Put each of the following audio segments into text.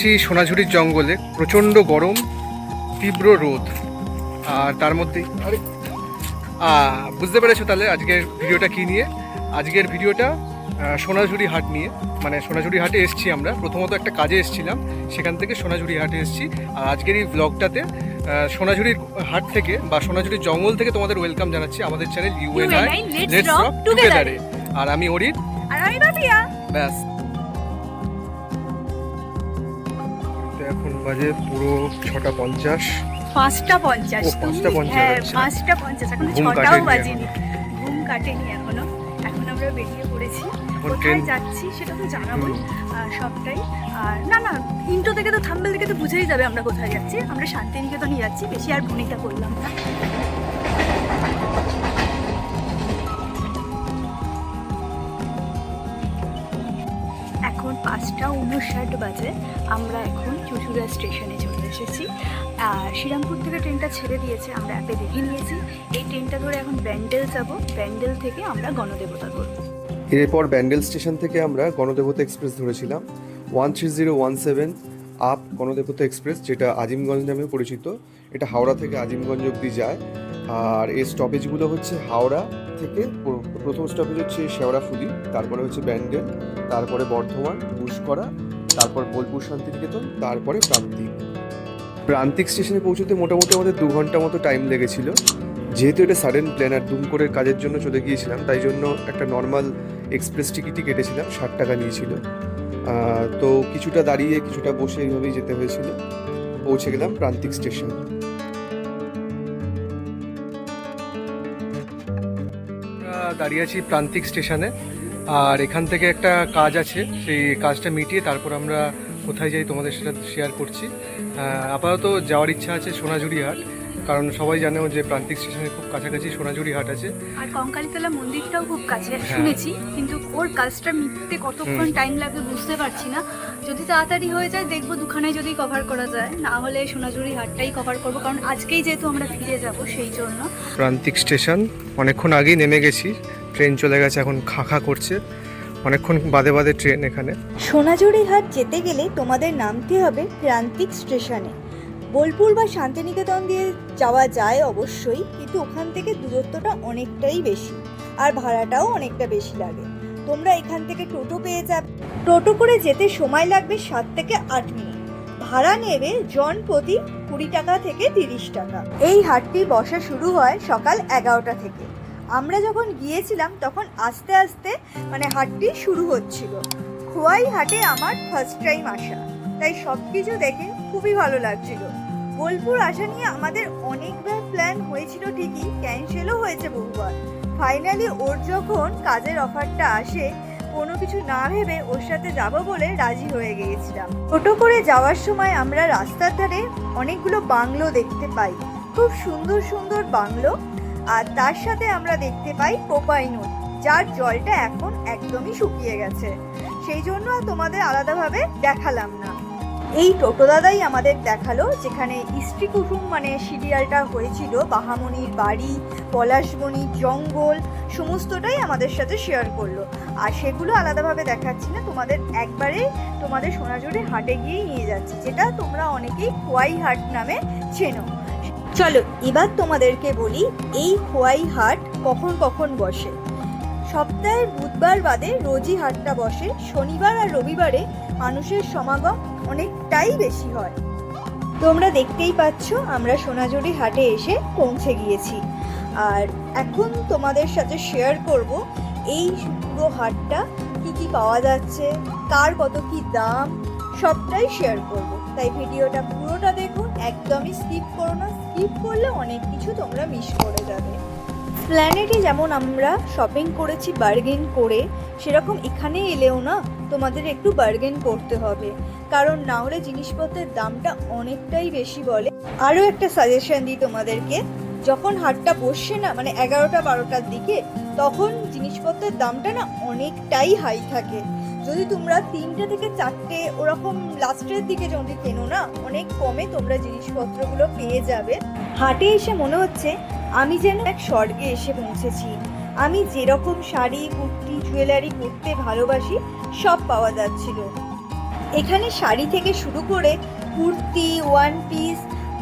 আছি সোনাঝুরির জঙ্গলে প্রচণ্ড গরম তীব্র রোদ। আর তার মধ্যেই আরে বুঝতে পেরেছ তাহলে আজকের ভিডিওটা কি নিয়ে? আজকের ভিডিওটা সোনাঝুরি হাট নিয়ে। মানে সোনাঝুরি হাটে এসেছি আমরা। প্রথমত একটা কাজে এসেছিলাম সেখান থেকে সোনাঝুরি হাটে এসেছি। আর আজকের এই ব্লগটাতে সোনাঝুরির হাট থেকে বা সোনাঝুরির জঙ্গল থেকে তোমাদের ওয়েলকাম জানাচ্ছি আমাদের চ্যানেল ইউএনআই লেটস টুগেদারে আর আমি অরিত। আর আমি ব্যাস। বাজে পুরো ছটা পঞ্চাশ। পাঁচটা পঞ্চাশ পাঁচটা পঞ্চাশ, হ্যাঁ। পাঁচটা পঞ্চাশ এখন ছটাও বাজেনি। ঘুম কাটেনি এখনও। এখন আমরা বেরিয়ে পড়েছি। কোথায় যাচ্ছি সেটা তো জানাব সবটাই। আর না না ইন্টো থেকে তো থাম্বেল থেকে তো বুঝেই যাবে আমরা কোথায় যাচ্ছি। আমরা শান্তিনিকেতনই যাচ্ছি বেশি আর ভূমিকা করলাম না। পাঁচটা উনষাট বাজে, আমরা এখন চুচুড়া স্টেশনে চলে এসেছি। শ্রীরামপুর থেকে ট্রেনটা ছেড়ে দিয়েছে, আমরা অ্যাপে দেখে নিয়েছি। এই ট্রেনটা ধরে এখন ব্যান্ডেল যাব, ব্যান্ডেল থেকে আমরা গণদেবতা করব এরপর ব্যান্ডেল স্টেশন থেকে আমরা গণদেবতা এক্সপ্রেস ধরেছিলাম। One three zero one seven up Ganadevata express, যেটা আজিমগঞ্জ নামে পরিচিত। এটা হাওড়া থেকে আজিমগঞ্জ অবধি যায়। আর এর স্টপেজগুলো হচ্ছে হাওড়া থেকে প্রথম স্টপেজ হচ্ছে শেওড়াফুলি, তারপরে হচ্ছে ব্যান্ডেল, তারপরে বর্ধমান, পুষ্করা, তারপর বোলপুর শান্তিনিকেতন, তারপরে প্রান্তিক। প্রান্তিক স্টেশনে পৌঁছতে মোটামুটি আমাদের দু ঘণ্টা মতো টাইম লেগেছিল। যেহেতু এটা সাডেন প্ল্যান আর দুম করে কাজের জন্য চলে গিয়েছিলাম, তাই জন্য একটা নর্মাল এক্সপ্রেস টিকিটই কেটেছিলাম, ষাট টাকা নিয়েছিল। তো কিছুটা দাঁড়িয়ে কিছুটা বসে এইভাবেই যেতে হয়েছিল। পৌঁছে গেলাম প্রান্তিক স্টেশন। দাঁড়িয়ে আছি প্রান্তিক স্টেশনে। আর এখান থেকে একটা কাজ আছে সেই কাজটা মিটিয়ে তারপর আমরা কোথায় যাই তোমাদের সেটা শেয়ার করছি। আপাতত যাওয়ার ইচ্ছা আছে সোনাঝুরি হাট কারণ সবাই জানেও যে প্রান্তিক স্টেশনের খুব কাছাকাছি সোনাঝুরি হাট আছে। আর কঙ্কালীতলা মন্দিরটাও খুব কাছে হ্যাঁ। শুনেছি কিন্তু ওর কাজটা মিটতে কতক্ষণ টাইম লাগবে বুঝতে পারছি না। যদি তাড়াতাড়ি হয়ে যায় দেখব দুখানায় যদি কভার করা যায়। না হলে সোনাঝুরি হাটটাই কভার করব কারণ আজকেই যেহেতু আমরা ফিরে যাব সেই জন্য। প্রান্তিক স্টেশন। অনেকক্ষণ আগেই নেমে গেছি। ট্রেন চলে গেছে এখন খা খা করছে। অনেকক্ষণ বাদে বাদে ট্রেন এখানে। সোনাঝুরি হাট যেতে গেলে তোমাদের নামতে হবে প্রান্তিক স্টেশনে। বোলপুর বা শান্তিনিকেতন দিয়ে যাওয়া যায় অবশ্যই কিন্তু ওখান থেকে দূরত্বটা অনেকটাই বেশি। আর ভাড়াটাও অনেকটা বেশি লাগে। তোমরা এখান থেকে টোটো পেয়ে যাবে। টোটো করে যেতে সময় লাগবে সাত থেকে আট মিনিট। ভাড়া নেবে জন প্রতি কুড়ি টাকা থেকে তিরিশ টাকা। এই হাটটি বসা শুরু হয় সকাল এগারোটা থেকে। আমরা যখন গিয়েছিলাম, তখন আস্তে আস্তে মানে হাটটি শুরু হচ্ছিল। খোয়াই হাটে আমার ফার্স্ট টাইম আসা। তাই সব কিছু দেখে খুবই ভালো লাগছিল। বোলপুর আসা নিয়ে আমাদের অনেকবার প্ল্যান হয়েছিল ঠিকই ক্যান্সেলও হয়েছে বহুবার। ফাইনালি ওর যখন কাজের অফারটা আসে, কোনো কিছু না ভেবে ওর সাথে যাব বলে রাজি হয়ে গিয়েছিলাম। টোটো করে যাওয়ার সময় আমরা রাস্তার ধারে অনেকগুলো বাংলো দেখতে পাই। খুব সুন্দর সুন্দর বাংলো। আর তার সাথে আমরা দেখতে পাই কোপাই নদী যার জলটা এখন একদমই শুকিয়ে গেছে। সেই জন্য তোমাদের আলাদাভাবে দেখালাম না। এই টোটো দাদাই আমাদের দেখাল, যেখানে স্ত্রী কুটুম মানে সিরিয়ালটা হয়েছিল বাহামণির বাড়ি পলাশমণি জঙ্গল, সমস্তটাই আমাদের সাথে শেয়ার করল। আর সেগুলো আলাদাভাবে দেখাচ্ছি না, তোমাদের একবারে তোমাদের সোনাঝুরি হাটে গিয়েই নিয়ে যাচ্ছি, যেটা তোমরা অনেকেই খোয়াই হাট নামে চেনো। চলো, এবার তোমাদেরকে বলি, এই খোয়াই হাট কখন কখন বসে? সপ্তাহে বুধবার বাদে রোজই হাটটা বসে, শনিবার আর রবিবারে মানুষের সমাগম অনেকটাই বেশি হয়। তোমরা দেখতেই পাচ্ছ, আমরা সোনাঝুরি হাটে এসে পৌঁছে গিয়েছি। আর এখন তোমাদের সাথে শেয়ার করব, এই পুরো হাটটা কি কি পাওয়া যাচ্ছে, কার কত কি দাম, সবটাই শেয়ার করব। তাই ভিডিওটা পুরোটা দেখো, একদমই স্কিপ করো না। স্কিপ করলে অনেক কিছু তোমরা মিস করে যাবে। প্ল্যানেটে যেমন আমরা শপিং করেছি বার্গেন করে, সেরকম এখানে এলেও না তোমাদের একটু বার্গেন করতে হবে। কারণ না জিনিসপত্রের দামটা অনেকটাই বেশি বলে। আরও একটা সাজেশন দিই তোমাদেরকে, যখন হাটটা বসছে না মানে এগারোটা, বারোটার দিকে, তখন জিনিসপত্রের দামটা না অনেকটাই হাই থাকে। যদি তোমরা তিনটে থেকে চারটে ওরকম লাস্টের দিকে যদি কেনো না, অনেক কমে তোমরা জিনিসপত্রগুলো পেয়ে যাবে। হাটে এসে মনে হচ্ছে, আমি যেন এক স্বর্গে এসে পৌঁছেছি। আমি যেরকম শাড়ি কুর্তি জুয়েলারি পরতে ভালোবাসি, সব পাওয়া যাচ্ছিল। এখানে শাড়ি থেকে শুরু করে কুর্তি ওয়ান পিস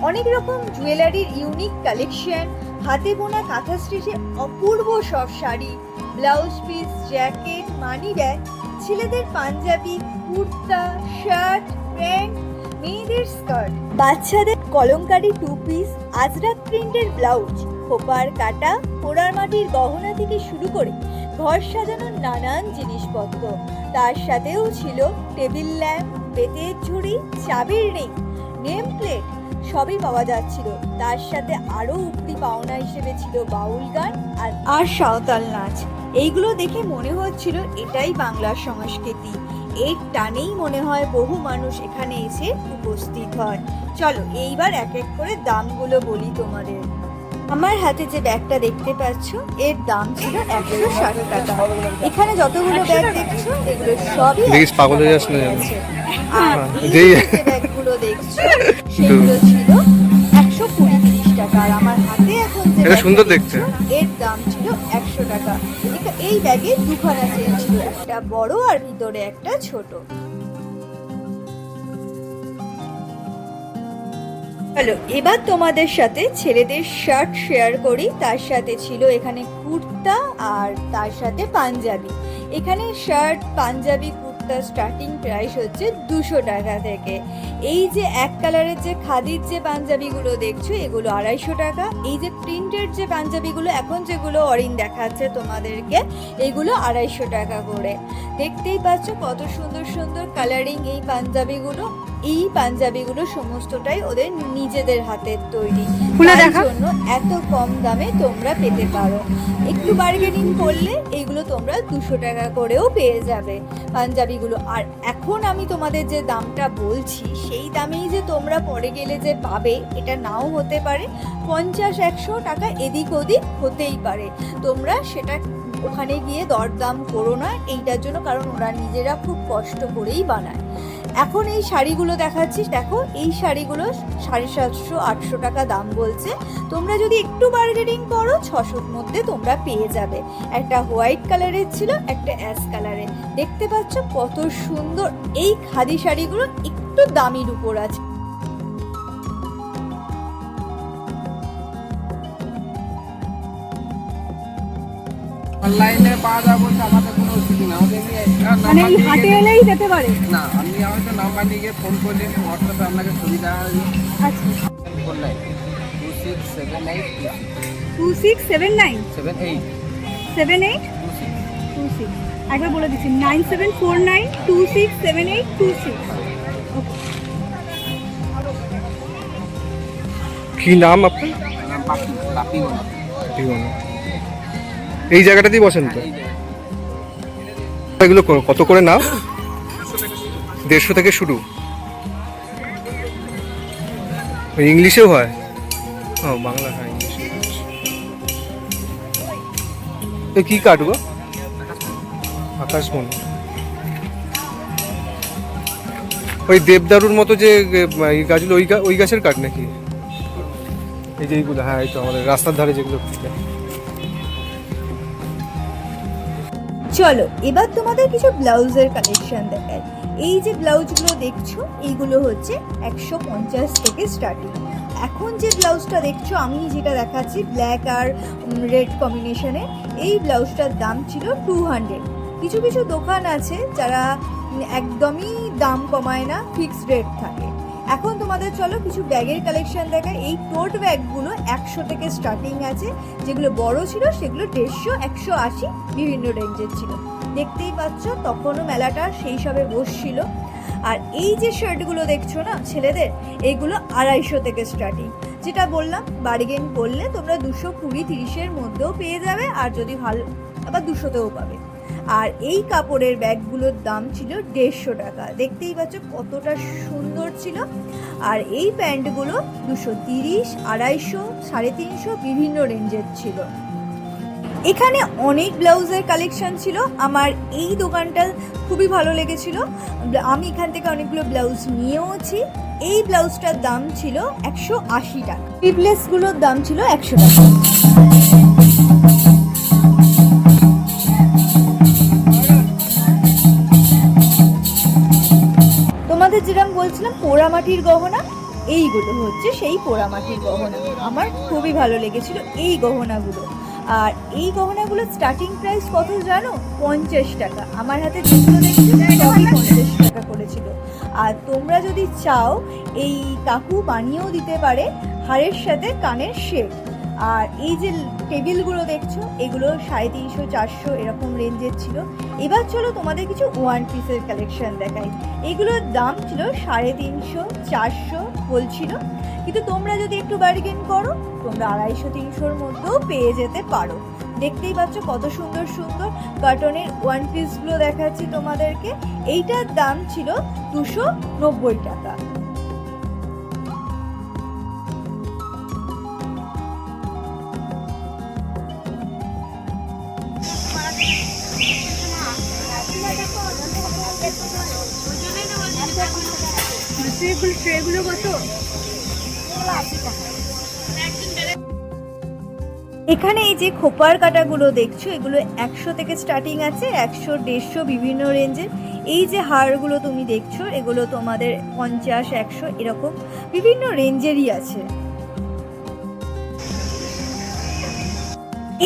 অনেক রকম জুয়েলারির ইউনিক কালেকশন হাতে বোনা কাঁথা স্টিচে অপূর্ব সব sari blouse piece jacket money bag ছেলেদের পাঞ্জাবি, কুর্তা শার্ট প্যান্ট মেয়েদের স্কার্ট বাচ্চাদের কলমকারি টু পিস আজরাক প্রিন্টের ব্লাউজ খোপার কাটা পোড়ার মাটির গহনা থেকে শুরু করে ঘর সাজানোর নানান জিনিসপত্র। তার সাথেও ছিল টেবিল ল্যাম্প, বেতের ঝুড়ি, চাবির রিং, নেম প্লেট, সবই পাওয়া যাচ্ছিল। তার সাথে আরও উক্তি পাওনা হিসেবে ছিল বাউল গান আর আর সাঁওতাল নাচ। এইগুলো দেখে মনে হচ্ছিল এটাই বাংলার সংস্কৃতি। এর টানেই মনে হয় বহু মানুষ এখানে এসে উপস্থিত হয় চলো এইবার এক এক করে দামগুলো বলি তোমাদের। আমার হাতে যে ব্যাগটা দেখতে পাচ্ছ এর দাম ছিল একশো ষাট টাকা। এখানে যতগুলো ব্যাগ দেখছ এগুলো সবই দেখিস পাগল হয়ে যাস না আছে। আর হ্যাঁ, এই যে ব্যাগগুলো দেখছ সেগুলো ছিল একশো কুড়ি তিরিশ টাকা। আর আমার হাতে এখন যে এটা সুন্দর দেখছ, দেখতে। এর দাম ছিল একশো টাকা। এই ব্যাগে দুখানা চেন ছিল একটা বড় আর ভিতরে একটা ছোট। হ্যালো, এবার তোমাদের সাথে ছেলেদের শার্ট শেয়ার করি। তার সাথে ছিল এখানে কুর্তা আর তার সাথে পাঞ্জাবি। এখানে shirt, panjabi kurta starting price হচ্ছে দুশো টাকা থেকে। এই যে এক কালারের যে খাদির যে পাঞ্জাবিগুলো দেখছ এগুলো আড়াইশো টাকা। এই যে প্রিন্টেড যে পাঞ্জাবিগুলো এখন যেগুলো অরিন দেখাচ্ছে তোমাদেরকে এগুলো আড়াইশো টাকা করে। দেখতেই পাচ্ছ কত সুন্দর সুন্দর কালারিং এই পাঞ্জাবিগুলো। এই পাঞ্জাবিগুলো সমস্তটাই ওদের নিজেদের হাতের তৈরি। জন্য এত দামে তোমরা পেতে পারো। একটু বার্গেনিং করলে এগুলো তোমরা দুশো টাকা করেও পেয়ে যাবে পাঞ্জাবিগুলো। আর এখন আমি তোমাদের যে দামটা বলছি, সেই দামেই যে তোমরা পরে গেলে যে পাবে, এটা নাও হতে পারে। পঞ্চাশ, একশো টাকা এদিক ওদিক হতেই পারে। তোমরা সেটা ওখানে গিয়ে দরদাম করো না, এইটার জন্য কারণ ওরা নিজেরা খুব কষ্ট করেই বানায়। এখন এই শাড়িগুলো দেখাচ্ছি, দেখো, এই শাড়িগুলো সাড়ে সাতশো, আটশো টাকা দাম বলছে। তোমরা যদি একটু বার্গেনিং করো, ছশোর মধ্যে তোমরা পেয়ে যাবে। একটা হোয়াইট কালারের ছিল, একটা অ্যাশ কালারের দেখতে পাচ্ছ কত সুন্দর, এই খাদি শাড়িগুলো একটু দামির উপর আছে। অনলাইনে পাওয়া যাবে বলতে আমাদের কোনো অসুবিধা নেই। আমাদের মানে এই হাটে এলেই যেতে পারে? না আপনি আমাকে নাম্বার নিয়ে গিয়ে ফোন করলেন হোয়াটসঅ্যাপে আপনাকে সুবিধা আচ্ছা। করলেন two six seven eight two six seven nine seven eight seven eight two six একবার বলে দিচ্ছি nine seven four nine two six seven eight two six কি নাম আপনার? নাম পাপি পাপি গোনা ঠিকানা। এই জায়গাটাতেই বসেন তো? এগুলো কত করে নাও? দেড়শো থেকে শুরু। ওই ইংলিশেও হয়? ও বাংলা হয় ইংলিশে। এ কি কাটবো আকাশমণি। ওই দেবদারুর মতো যে এই গাছগুলো ওই ওই গাছের কাঠ নাকি? এই যে এইগুলো হ্যাঁ এই তো আমাদের রাস্তার ধারে যেগুলো চলো, এবার তোমাদের কিছু ব্লাউজের কালেকশন দেখাই। এই যে ব্লাউজগুলো দেখছ, এইগুলো হচ্ছে একশো পঞ্চাশ থেকে স্টার্টিং এখন যে ব্লাউজটা দেখছ, আমি যেটা দেখাচ্ছি ব্ল্যাক আর রেড কম্বিনেশনে এই ব্লাউজটার দাম ছিল টু হান্ড্রেড কিছু কিছু দোকান আছে যারা একদমই দাম কমায় না ফিক্সড রেট থাকে। এখন তোমাদের চলো কিছু ব্যাগের কালেকশন দেখায় এই টোট ব্যাগগুলো একশো থেকে স্টার্টিং আছে। যেগুলো বড় ছিল, সেগুলো দেড়শো, একশো আশি বিভিন্ন রেঞ্জের ছিল। দেখতেই পাচ্ছ, তখনও মেলাটা সেই সবে বসছিল। আর এই যে শার্টগুলো দেখছ না, ছেলেদের এইগুলো আড়াইশো থেকে স্টার্টিং যেটা বললাম বার্গেন করলে তোমরা দুশো কুড়ি তিরিশের মধ্যেও পেয়ে যাবে, আর যদি ভালো, আবার দুশোতেও পাবে। আর এই কাপড়ের ব্যাগগুলোর দাম ছিল দেড়শো টাকা। দেখতেই পাচ্ছ কতটা সুন্দর ছিল। আর এই প্যান্টগুলো দুশো তিরিশ, আড়াইশো, সাড়ে তিনশো বিভিন্ন রেঞ্জের ছিল। এখানে অনেক ব্লাউজের কালেকশন ছিল। আমার এই দোকানটা খুবই ভালো লেগেছিল। আমি এখান থেকে অনেকগুলো ব্লাউজ নিয়েওছি। এই ব্লাউজটার দাম ছিল একশো আশি টাকা। স্লিভলেসগুলোর দাম ছিল একশো টাকা। তোমাদের যেরকম বলছিলাম, পোড়ামাটির গহনা, এইগুলো হচ্ছে সেই পোড়ামাটির গহনা। আমার খুবই ভালো লেগেছিল এই গহনাগুলো। আর এই গহনাগুলো স্টার্টিং প্রাইস কত জানো? পঞ্চাশ টাকা। আমার হাতে পঞ্চাশ টাকা করেছিল আর তোমরা যদি চাও, এই কাকু বানিয়েও দিতে পারে হাড়ের সাথে কানের শেপ আর এই যে টেবিলগুলো দেখছ, এগুলো সাড়ে তিনশো, চারশো এরকম রেঞ্জের ছিল। এবার চলো তোমাদের কিছু ওয়ান পিসের কালেকশন দেখাই। এগুলোর দাম ছিল সাড়ে তিনশো, চারশো বলছিল। কিন্তু তোমরা যদি একটু বার্গেন করো, তোমরা আড়াইশো, তিনশোর মধ্যেও পেয়ে যেতে পারো। দেখতেই পাচ্ছ কত সুন্দর সুন্দর কার্টনের ওয়ান পিসগুলো দেখাচ্ছি তোমাদেরকে। এইটার দাম ছিল দুশো নব্বই টাকা। এখানে এই যে খোপার কাটাগুলো দেখছ, এগুলো একশো থেকে স্টার্টিং আছে, একশো, দেড়শো বিভিন্ন রেঞ্জের এই যে হারগুলো তুমি দেখছ, এগুলো তোমাদের পঞ্চাশ, একশো এরকম বিভিন্ন রেঞ্জেরই আছে।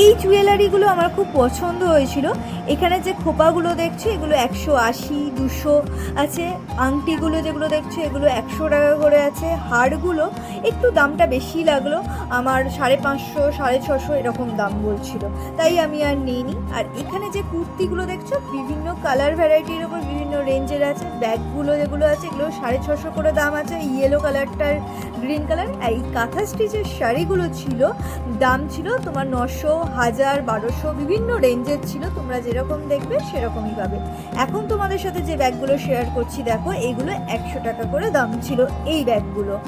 এই জুয়েলারিগুলো আমার খুব পছন্দ হয়েছিল। এখানে যে খোপাগুলো দেখছ, এগুলো একশো আশি, দুশো আছে। আংটিগুলো যেগুলো দেখছ, এগুলো একশো টাকা করে আছে। হারগুলো একটু দামটা বেশি লাগল। আমার সাড়ে পাঁচশো, সাড়ে ছশো এরকম দাম বলছিল। তাই আমি আর নিইনি। আর এখানে যে কুর্তিগুলো দেখছ, বিভিন্ন কালার ভ্যারাইটির ওপর বিভিন্ন রেঞ্জের আছে। ব্যাগগুলো যেগুলো আছে, এগুলো সাড়ে ছশো করে দাম আছে। ইয়েলো কালারটার গ্রিন কালার আর এই কাঁথা স্টিচের শাড়িগুলো ছিল, দাম ছিল তোমার নশো, হাজার, বারোশো, বিভিন্ন রেঞ্জের ছিল। তোমরা যেরকম দেখবে, সেরকমই পাবে। এখন তোমাদের সাথে যে ব্যাগগুলো শেয়ার করছি, দেখো, এগুলো একশো টাকা করে দাম ছিল, এই ব্যাগগুলো।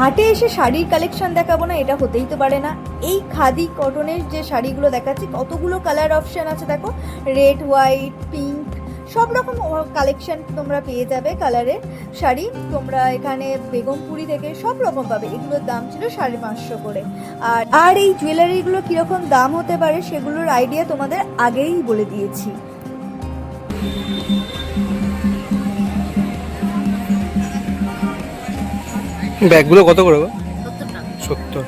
হাটে এসে শাড়ির কালেকশন দেখাবো না, এটা হতেই তো পারে না। এই খাদি কটনের যে শাড়িগুলো দেখাচ্ছি, কতগুলো কালার অপশান আছে দেখো? রেড হোয়াইট পিঙ্ক সব রকম কালেকশন তোমরা পেয়ে যাবে কালারের শাড়ি। তোমরা এখানে বেগমপুরি থেকে সব রকম পাবে। এগুলোর দাম ছিল সাড়ে পাঁচশো করে। আর আর এই জুয়েলারিগুলো কীরকম দাম হতে পারে, সেগুলোর আইডিয়া তোমাদের আগেই বলে দিয়েছি। ব্যাগগুলো কত করে? সত্তর।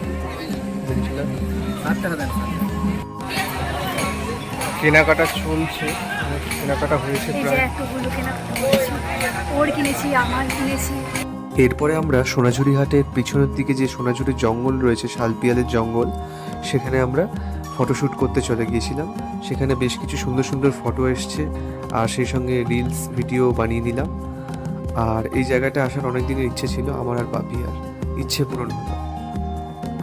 কেনাকাটা চলছে কেনাকাটা হয়েছে প্রায়। এতগুলো কেনাকাটা করেছি ওর কিনেছি আমার কিনেছি। এরপরে আমরা সোনাঝুরি হাটের পিছনের দিকে যে সোনাঝুরির জঙ্গল রয়েছে শালপিয়ালের জঙ্গল সেখানে আমরা ফটোশ্যুট করতে চলে গিয়েছিলাম। সেখানে বেশ কিছু সুন্দর সুন্দর ফটো এসছে আর সেই সঙ্গে রিলস ভিডিও বানিয়ে নিলাম। আর এই জায়গাটা আসার অনেক দিনের ইচ্ছে ছিল আমার আর পাপিয়ার ইচ্ছে পূরণ হলো।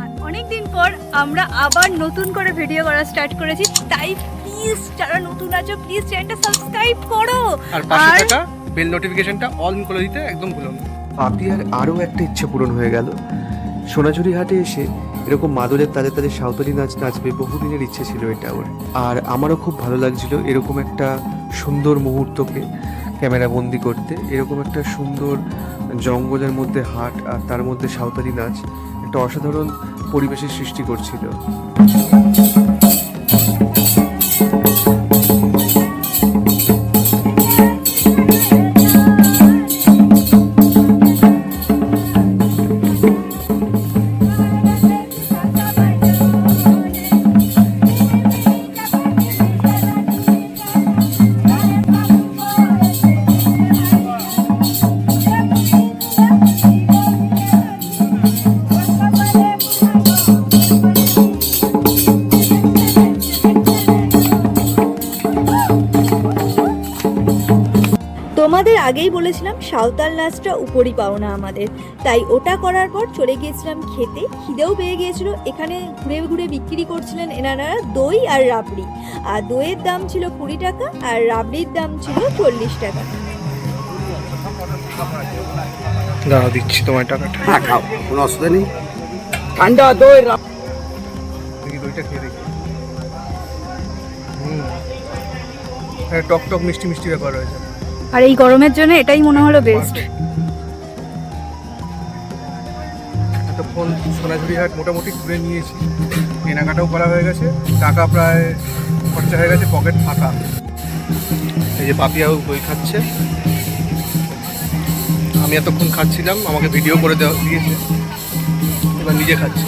আর অনেকদিন পর আমরা আবার নতুন করে ভিডিও করা স্টার্ট করেছি। তাই প্লিজ যারা নতুন আছো প্লিজ চ্যানেলটা সাবস্ক্রাইব করো। আর পাশে থাকা বেল নোটিফিকেশনটা অল করে দিতে একদম ভুলো না। পাপিয়ার আরও একটা ইচ্ছে পূরণ হয়ে গেল। সোনাঝুরি হাটে এসে এরকম মাদলের তালে তালে সাঁওতালি নাচ নাচবে বহুদিনের ইচ্ছে ছিল এটা ওর। আর আমারও খুব ভালো লাগছিল এরকম একটা সুন্দর মুহূর্তকে। ক্যামেরা বন্দি করতে। এরকম একটা সুন্দর জঙ্গলের মধ্যে হাট আর তার মধ্যে সাঁওতালি নাচ একটা অসাধারণ পরিবেশের সৃষ্টি করছিল। তোমাদের আগেই বলেছিলাম সাঁওতাল নাচটা উপরই পাওনা আমাদের। তাই ওটা করার পর চলে গিয়েছিলাম খেতে। খিদেও পেয়ে গিয়েছিল। এখানে ঘুরে ঘুরে বিক্রি করছিলেন এনারা দই আর রাবড়ি। আর দইয়ের দাম ছিল কুড়ি টাকা আর রাবড়ির দাম ছিল চল্লিশ টাকা। দাঁড়া দিচ্ছি তোমার টাকাটা। হ্যাঁ খাও কোনো অসুবিধা নেই। ঠান্ডা দই রা- দেখি দইটা খেয়ে দেখি। টক টক মিষ্টি মিষ্টি ব্যাপার রয়েছে। আর এই গরমের জন্য এটাই মনে হলো বেস্ট এতক্ষণ সোনাঝুরি হাট মোটামুটি ঘুরে নিয়েছি। কেনাকাটাও করা হয়ে গেছে টাকা প্রায় খরচা হয়ে গেছে পকেট ফাঁকা। এই যে পাপিয়াও বই খাচ্ছে। আমি এতক্ষণ খাচ্ছিলাম আমাকে ভিডিও করে দেওয়া দিয়েছে। এবার নিজে খাচ্ছি।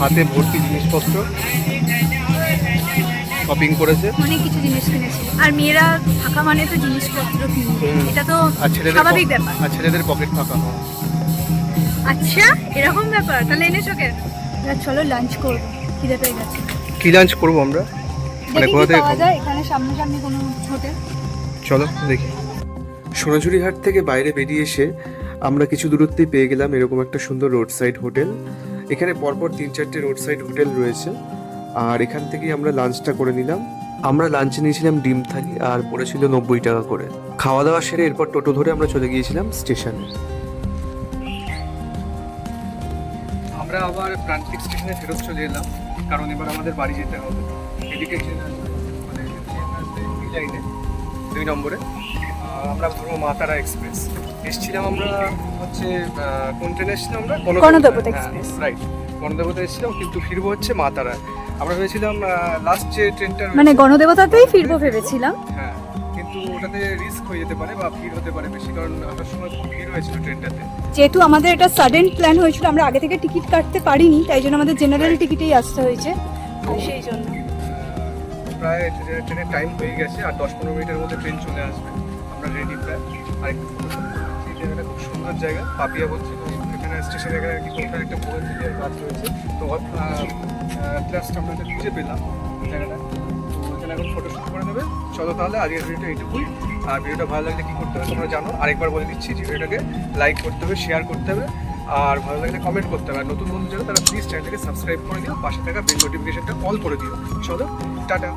হাতে ভর্তি জিনিসপত্র। শপিং করেছে? অনেক কিছু জিনিস কিনেছি। আর মেয়েরা ফাঁকা মানে তো জিনিসপত্র কিনবে এটা তো স্বাভাবিক ব্যাপার। আর ছেলেদের পকেট ফাঁকা হয়। আচ্ছা এরকম ব্যাপার। তাহলে এনেছো কেন? চলো লাঞ্চ করব। খিদে পেয়ে গেছে। কি লাঞ্চ করব আমরা? মানে কোথা থেকে খাব? যায়। এখানে সামনাসামনি কোনো হোটেল। চলো দেখি। সোনাঝুরি হাট থেকে বাইরে বেরিয়ে এসে আমরা কিছু দূরত্বেই পেয়ে গেলাম এরকম একটা সুন্দর রোড সাইড হোটেল এখানে পরপর তিন চারটে রোড সাইড হোটেল রয়েছে। আর এখান থেকেই আমরা লাঞ্চটা করে নিলাম। আমরা লাঞ্চে নিয়েছিলাম ডিম থালি আর পড়েছিল নব্বই টাকা করে। খাওয়া দাওয়া সেরে এরপর টোটো ধরে আমরা চলে গিয়েছিলাম স্টেশনে। আমরা আবার প্রান্তিক স্টেশনে ফেরত চলে এলাম কারণ এবার আমাদের বাড়ি যেতে হবে। এদিকে ট্রেন আসবে মানে ট্রেন আসবে এই লাইনে দুই নম্বরে। আমরা ধরবো মাতারা এক্সপ্রেস। এসছিলাম আমরা হচ্ছে আহ, কোন ট্রেনে এসেছিলাম আমরা? গণদেবতা এক্সপ্রেস। রাইট গণদেবতা এসেছিলাম কিন্তু ফিরবো হচ্ছে মাতারা আমরা ভেবেছিলাম লাস্ট যে ট্রেনটা মানে গণদেবতাতেই ফিরবো ভেবেছিলাম। হ্যাঁ কিন্তু ওটাতে রিস্ক হয়ে যেতে পারে বা ভিড় হতে পারে বেশি কারণ আসার সময় খুব ভিড় হয়েছিল ট্রেনটাতে যেহেতু আমাদের এটা সাডেন প্ল্যান হয়েছিল আমরা আগে থেকে টিকিট কাটতে পারিনি তাই জন্য আমাদের জেনারেল টিকিটেই আসতে হয়েছে। সেই জন্য। প্রায় ট্রে- ট্রেনের টাইম হয়ে গেছে আর দশ পনেরো মিনিটের মধ্যে ট্রেন চলে আসবে। আমরা রেডি প্রায়। আর একটু এই জায়গাটা খুব সুন্দর জায়গা পাপিয়া বলছে এখানে স্টেশনে এখানে ওঠার একটা দিকে গাছ রয়েছে। তো লাস্ট আমরা এটা খুঁজে পেলাম জায়গাটা। তো এখানে এখন ফটোশ্যুট করে নেবে। চলো তাহলে আজকের ভিডিওটা এইটুকুই। আর ভিডিওটা ভালো লাগলে কী করতে হবে তোমরা জানো। আরেকবার বলে দিচ্ছি, যে ভিডিওটাকে লাইক করতে হবে শেয়ার করতে হবে। আর ভালো লাগলে কমেন্ট করতে হবে। আর নতুন বন্ধু যারা, তারা প্লিজ চ্যানেলটাকে সাবস্ক্রাইব করে দিও। পাশে থাকা বেল নোটিফিকেশনটা অল করে দিও। চলো, টাটা।